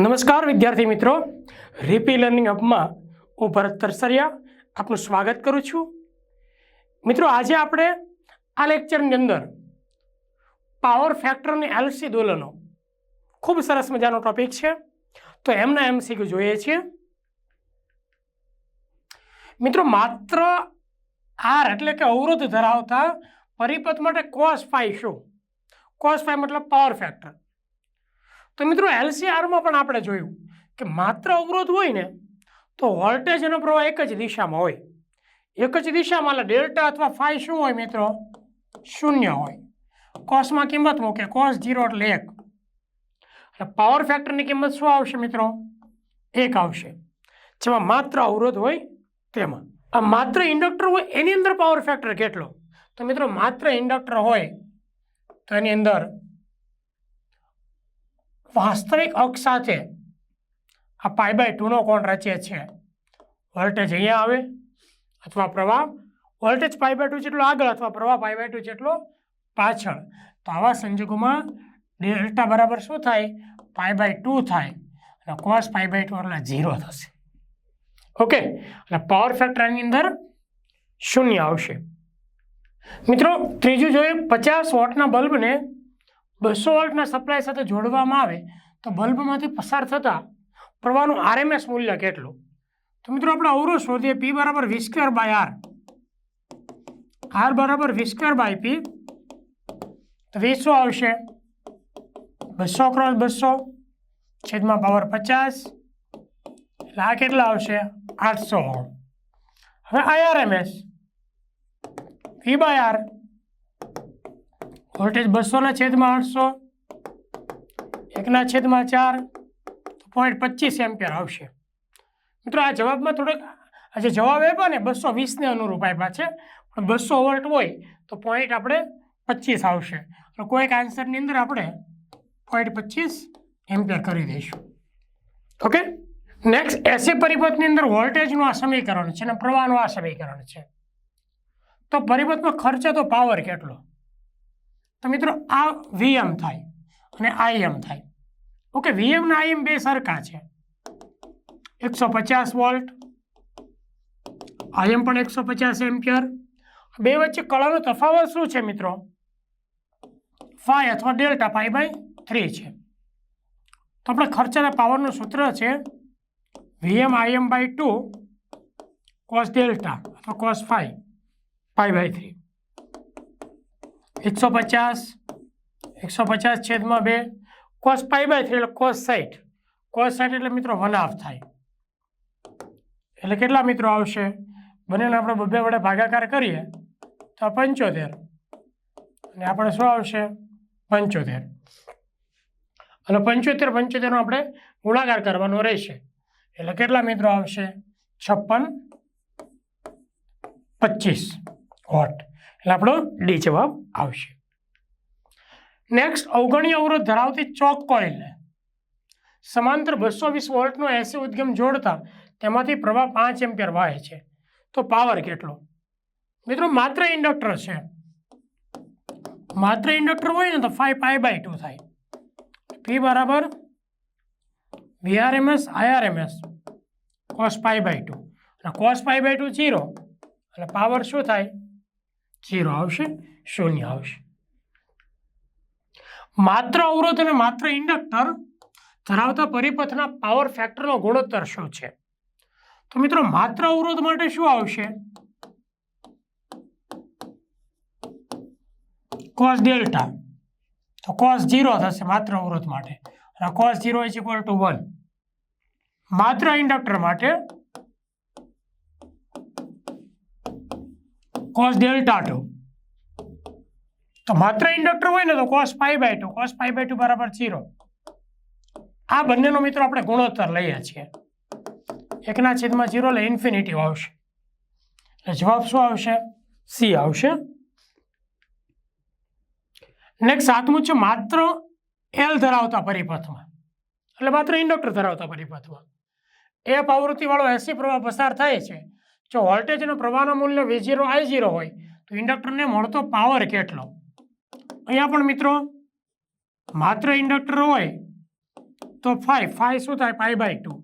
નમસ્કાર, વિદ્યાર્થી મિત્રો. રીપી લર્નિંગ હબમાં હું ભરત તરસરિયા આપનું સ્વાગત કરું છું. મિત્રો, આજે આપણે આ લેક્ચરની અંદર પાવર ફેક્ટર અને એલસી દોલનો ખૂબ સરસ મજાનો ટોપિક છે. તો એમના એમ એમસીક્યુ જોઈએ છીએ. મિત્રો, માત્ર આર એટલે કે અવરોધ ધરાવતા પરિપથ માટે કોસ ફાઈ શું? કોસ ફાઈ મતલબ પાવર ફેક્ટર તો મિત્રો એલસીઆરમાં પણ આપણે જોયું કે માત્ર અવરોધ હોય ને, તો વોલ્ટેજ અને પ્રવાહ એક જ દિશામાં હોય. એક જ દિશામાં એટલે ડેલ્ટા અથવા ફાઈ શું હોય મિત્રો? શૂન્ય હોય. કોસમાં કિંમત મૂકે, કોસ જીરો એટલે એક. એટલે પાવર ફેક્ટરની કિંમત શું આવશે મિત્રો? એક આવશે. જેમાં માત્ર અવરોધ હોય તેમાં. આ માત્ર ઇન્ડક્ટર હોય એની અંદર પાવર ફેક્ટર કેટલો? તો મિત્રો માત્ર ઇન્ડક્ટર હોય તો એની અંદર વાસ્તવિક અક્ષ સાથે આ પાઈ બાય ટુનો કોણ રચે છે? વોલ્ટેજ અહીંયા આવે અથવા પ્રવાહ? વોલ્ટેજ પાઈ બાય ટુ જેટલો આગળ અથવા પ્રવાહ પાઈ બાય ટુ જેટલો પાછળ. તો આવા સંજોગોમાં ડેલ્ટા બરાબર શું થાય? પાઈ બાય ટુ થાય. અને કોસ પાઈ બાય ટુ એટલે ઝીરો થશે. ઓકે અને પાવર ફેક્ટરની અંદર શૂન્ય આવશે. મિત્રો, ત્રીજું જોઈએ પચાસ વોટના બલ્બને બસો વોલ્ટના સપ્લાય સાથે જોડવામાં આવે તો બલ્બમાંથી પસાર થતા પ્રવાહનું આરએમએસ મૂલ્ય કેટલું? તો મિત્રો આપણે અવરું શોધીએ પી બરાબર V square by R R બરાબર વી સ્ક્વેર બાય પી તો વીસો આવશે? બસો ક્રોસ બસો છેદમાં પાવર પચાસ. એટલે આ કેટલા આવશે? આઠસો. હવે IRMS V by R voltage બસોના છેદમાં આઠસો, એકના છેદમાં ચાર પોઈન્ટ પચીસ એમ્પિયર આવશે. મિત્રો, આ જવાબમાં થોડોક, આ જે જવાબ આપ્યો ને, બસો વીસને અનુરૂપ આપ્યા છે. પણ બસો વોલ્ટ હોય, તો પોઈન્ટ આપણે પચીસ આવશે. અને કોઈક આન્સરની અંદર આપણે પોઈન્ટ પચીસ એમ્પિયર કરી દઈશું. ઓકે નેક્સ્ટ એસી પરિપથની અંદર વોલ્ટેજનું આ સમીકરણ છે અને પ્રવાહનું આ સમીકરણ છે. તો પરિપથમાં ખર્ચે તો પાવર કેટલો? તો મિત્રો, આ વીએમ થાય અને આઈએમ થાય. ઓકે વીએમ ને આઈએમ બે સરખા છે. એકસો પચાસ વોલ્ટ આઈએમ પણ એકસો પચાસ એમ્પિયર. બે વચ્ચે કળાનો તફાવત શું છે મિત્રો? ફાઈ અથવા ડેલ્ટા ફાઈ બાય થ્રી છે. તો આપણે ખર્ચાના પાવરનું સૂત્ર છે VM IM by two cos delta અથવા cos phi phi by three. એકસો પચાસ એકસો પચાસ છેદમાં બે કોસ પાઈ બાય થ્રી એટલે કોસ સાઠ કોસ સાઠ એટલે મિત્રો વન હાફ થાય. એટલે કેટલા મિત્રો આવશે? બંનેને આપણે બબે વડે ભાગાકાર કરીએ તો પંચોતેર. અને આપણે શું આવશે? પંચોતેર. અને પંચોતેર, પંચોતેરનો આપણે ગુણાકાર કરવાનો રહેશે. એટલે કેટલા મિત્રો આવશે? છપ્પન પચીસ વોટ. એટલે આપણો ડી જવાબ આવશે. નેક્સ્ટ અવગણી અવરોધ ધરાવતી ચોક કોઇલને. સમાંતર બસો વીસ વોલ્ટનો એસી ઉદ્ગમ જોડતા તેમાંથી પ્રવાહ પાંચ એમ્પિયર વહે છે. તો પાવર કેટલો? મિત્રો, માત્ર ઇન્ડક્ટર છે. માત્ર ઇન્ડક્ટર હોય ને તો ફાઈવ પાઈ બાય ટુ થાય. પી બરાબર VRMS IRMS cos pi by two અને cos pi by two zero એટલે પાવર શું થાય? જીરો આવશે, શૂન્ય આવશે. માત્ર અવરોધ અને માત્ર ઇન્ડક્ટર ધરાવતા પરિપથના પાવર ફેક્ટરનો ગુણોત્તર શું છે? તો મિત્રો, માત્ર અવરોધ માટે શું આવશે? કોસ ડેલ્ટા તો કોસ જીરો થશે માત્ર અવરોધ માટે. અને cos zero is equal to one માત્ર ઇન્ડક્ટર માટે કોસ ડેલ્ટા ટુ તો માત્ર ઇન્ડક્ટર હોય ને તો cos pi by two cos pi by two બરાબર જીરો આ બંનેનો મિત્રો આપણે ગુણોત્તર લઈએ છીએ. એકના છેદમાં જીરો એટલે ઇન્ફિનિટી આવશે. એટલે જવાબ શું આવશે? સી આવશે. નેક્સ્ટ સાતમું છે માત્ર એલ ધરાવતા પરિપથમાં. એટલે માત્ર ઇન્ડક્ટર ધરાવતા પરિપથમાં. એ પ્રવૃત્તિવાળો એસી પ્રવાહ પસાર થાય છે. જો વોલ્ટેજ અને પ્રવાહનું મૂલ્ય વી ઝીરો આઈ ઝીરો હોય, તો ઇન્ડક્ટરને મળતો પાવર કેટલો? અહીંયા પણ મિત્રો, માત્ર ઇન્ડક્ટર હોય, તો ફાઈ ફાઈ શું થાય? પાઈ બાય ટુ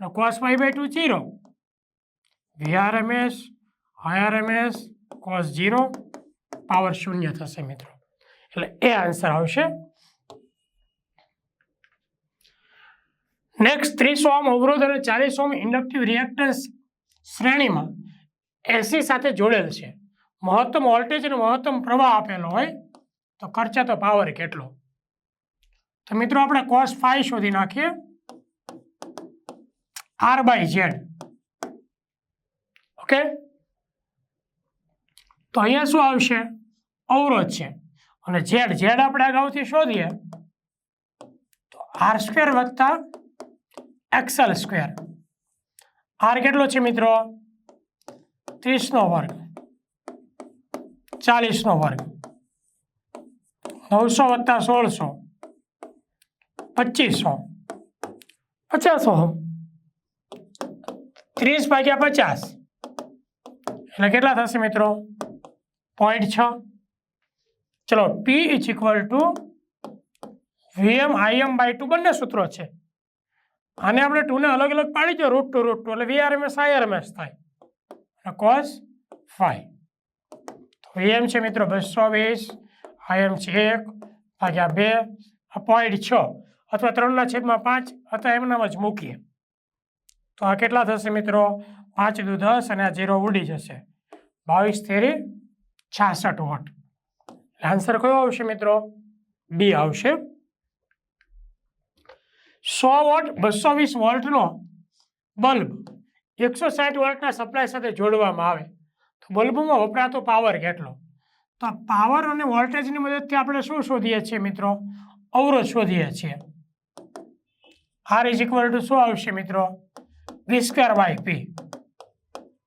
અને cos pi by two zero VRMS IRMS cos zero power શૂન્ય થશે મિત્રો. એટલે એ આન્સર આવશે. નેક્સ્ટ ત્રીસ ઓમ અવરોધ અને ચાલીસ ઓમ ઇન્ડક્ટિવ રિએક્ટન્સ શ્રેણીમાં એસી સાથે જોડેલ છે. મહત્તમ વોલ્ટેજ અને મહત્તમ પ્રવાહ આપેલો હોય તો ખર્ચાતો પાવર કેટલો? તો મિત્રો આપણે કોસ ફાઈ શોધી નાખીએ. આર બાય ઝેડ ઓકે તો અહીંયા શું આવશે? અવરોધ છે. અને ઝેડ ઝેડ આપણે અગાઉથી શોધીએ. તો આર સ્ક્વેર વત્તા એક્સલ સ્ક્વેર આર કેટલો છે મિત્રો? ત્રીસનો વર્ગ. ચાલીસનો વર્ગ. નવસો વત્તા સોળસો. પચીસો. પચાસ. ત્રીસ ભાગ્યા પચાસ. એટલે કેટલા થશે મિત્રો? પોઈન્ટ છ. ચલો P is equal to VM IM by two બંને સૂત્રો છે. આને આપણે ટુને અલગ અલગ પાડી દો રૂટ ટુ રૂટ ટુ એટલે વીઆરએમએસ આઈઆરએમએસ થાય. અને કોસ ફાઈવ તો વીએમ છે મિત્રો બસો વીસ આઈએમ છે એક, ભાગ્યા બે પોઈન્ટ છ. અથવા ત્રણના છેદમાં પાંચ, અથવા એમનામાં જ મૂકીએ. તો આ કેટલા થશે મિત્રો? પાંચ દુ દસ અને આ જીરો ઉડી જશે. બાવીસ તેરી છાસઠ વોટ. આન્સર કયો આવશે મિત્રો? બી આવશે. સો વોટ, બસો વીસ વોલ્ટનો બલ્બ એકસો સાઠ વોલ્ટના સપ્લાય સાથે જોડવામાં આવે. તો બલ્બમાં વપરાતો પાવર કેટલો? તો આ પાવર અને વોલ્ટેજની મદદથી આપણે શું શોધીએ છીએ મિત્રો? અવરોધ શોધીએ છીએ. આર ઇઝ ઇક્વલ ટુ શું આવશે મિત્રો? વી સ્ક્વેર બાય પી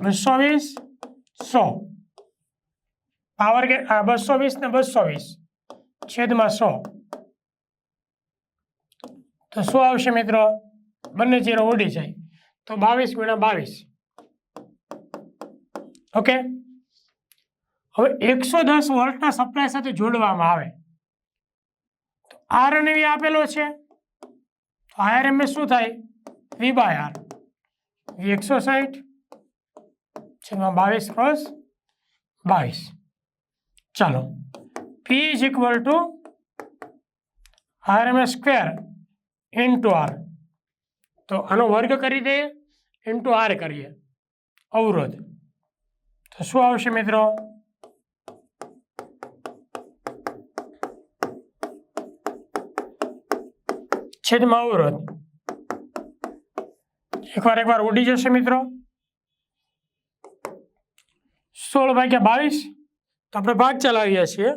બસો વીસ, સો. પાવર કે બસો વીસ ને બસો વીસ. છેદમાં સો. તો શું આવશે મિત્રો? બંને જીરો ઉડી જાય. તો બાવીસ ગુણ્યા બાવીસ. ઓકે? હવે એકસો દસ વોલ્ટના સપ્લાય સાથે જોડવામાં આવે. તો આર અને વી આપેલો છે. તો એમ શું થાય? વી બાય આર વી એકસો સાઠ છેદમાં બાવીસ ક્રોસ બાવીસ. ચાલો. P is equal to R M square into R તો આનો વર્ગ કરી દઈએ ઇન્ટુ આર કરીએ. અવરોધ. તો શું આવશે મિત્રો? છેદમાં અવરોધ. એકવાર એકવાર ઉડી જશે મિત્રો. સોળ ભાગ્યા બાવીસ, તો આપણે ભાગ ચલાવીએ છીએ.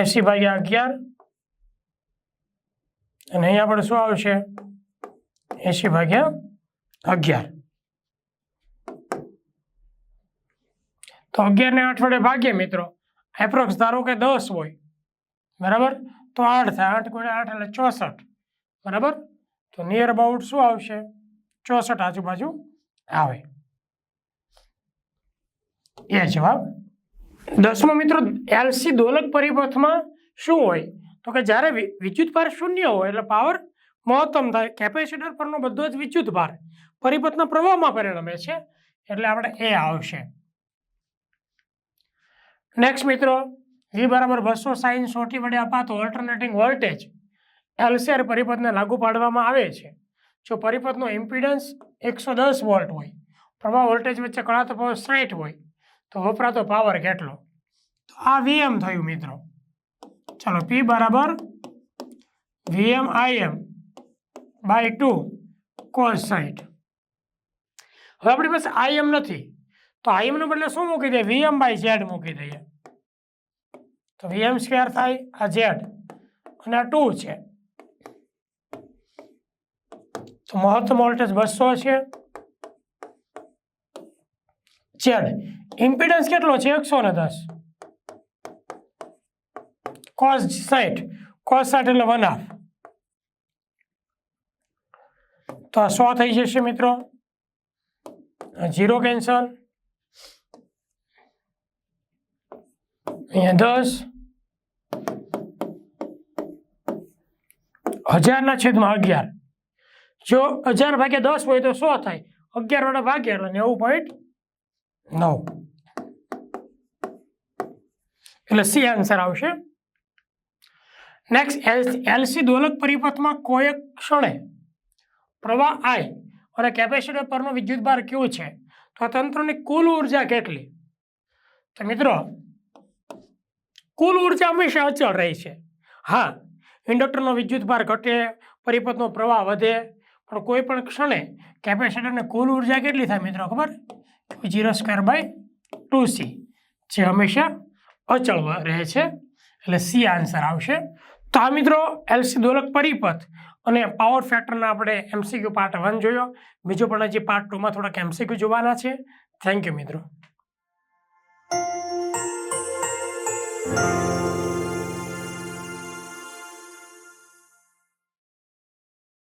એસી ભાગ્યા અગિયાર. અને અહીંયા આપણે શું આવશે? એસી ભાગ્યા અગિયાર. તો અગિયાર ને આઠ વડે ભાગીએ મિત્રો એપ્રોક્સ ધારો કે દસ હોય, બરાબર? તો આઠ થાય, આઠ ગુણ્યા આઠ એટલે ચોસઠ, બરાબર? તો નિયર અબાઉટ શું આવશે? ચોસઠ આજુબાજુ આવે. એ જવાબ દસમો મિત્રો એલસી દોલક પરિપથમાં શું હોય? તો કે જ્યારે વિદ્યુત ભાર શૂન્ય હોય, એટલે પાવર મહત્તમ થાય કેપેસિટર પરનો બધો જ વિદ્યુત ભાર પરિપથના પ્રવાહમાં પરિણમે છે, એટલે આપણે એ આવશે. નેક્સ્ટ મિત્રો વી બરાબર બસો સાઈન સોટી વડે અપાતો ઓલ્ટરનેટિંગ વોલ્ટેજ એલસીઆર પરિપથને લાગુ પાડવામાં આવે છે. જો પરિપથનો ઇમ્પિડન્સ એકસો દસ વોલ્ટ હોય, પ્રવાહ વોલ્ટેજ વચ્ચે કળાતો પ્રવાહ સાઠ હોય તો વપરાતો પાવર કેટલો? તો આ વીએમ થયું મિત્રો. ચાલો પી બરાબર VM IM by two cos site હવે આપણી પાસે આઈએમ નથી. તો આઈએમનું બદલે શું મૂકી દઈએ? વીએમ બાય ઝેડ મૂકી દઈએ. તો વીએમ સ્ક્વેર થાય આ ઝેડ અને આ ટુ છે. તો મહત્તમ વોલ્ટેજ બસો છે. ઝેડ ઇમ્પિડન્સ કેટલો છે? એકસો ને દસ. કોસ સાઠ કોસ સાઠ એટલે વન હાફ તો આ સો થઈ જશે મિત્રો. જીરો કેન્સલ અહીંયા દસ. હજારના છેદમાં અગિયાર. જો હજાર ભાગ્યા દસ હોય તો સો થાય. અગિયાર વાળા ભાગ્યા એટલે નેવું પોઈન્ટ નવ એટલે સી આન્સર આવશે. નેક્સ્ટ એલસી દોલક પરિપથમાં કોઈ એક ક્ષણે પ્રવાહ આય અને કેપેસિટર પરનો વિદ્યુતભાર કેવો છે. તો આ તંત્રની કુલ ઊર્જા કેટલી? તો મિત્રો, કુલ ઊર્જા હંમેશા અચળ રહી છે. હા, ઇન્ડક્ટરનો વિદ્યુતભાર ઘટે, પરિપથનો પ્રવાહ વધે, પણ કોઈ પણ ક્ષણે કેપેસિટરને કુલ ઊર્જા કેટલી થાય મિત્રો ખબર? Zero square by two C, જે હંમેશા અચળ રહે છે. એટલે સી આન્સર આવશે. તો આ મિત્રો એલસી દોલક પરિપથ અને પાવર ફેક્ટરના આપણે એમસીક્યુ પાર્ટ વન જોયો. બીજો પણ હજી પાર્ટ ટુમાં થોડાક એમસીક્યુ જોવાના છે. થેન્ક યુ મિત્રો.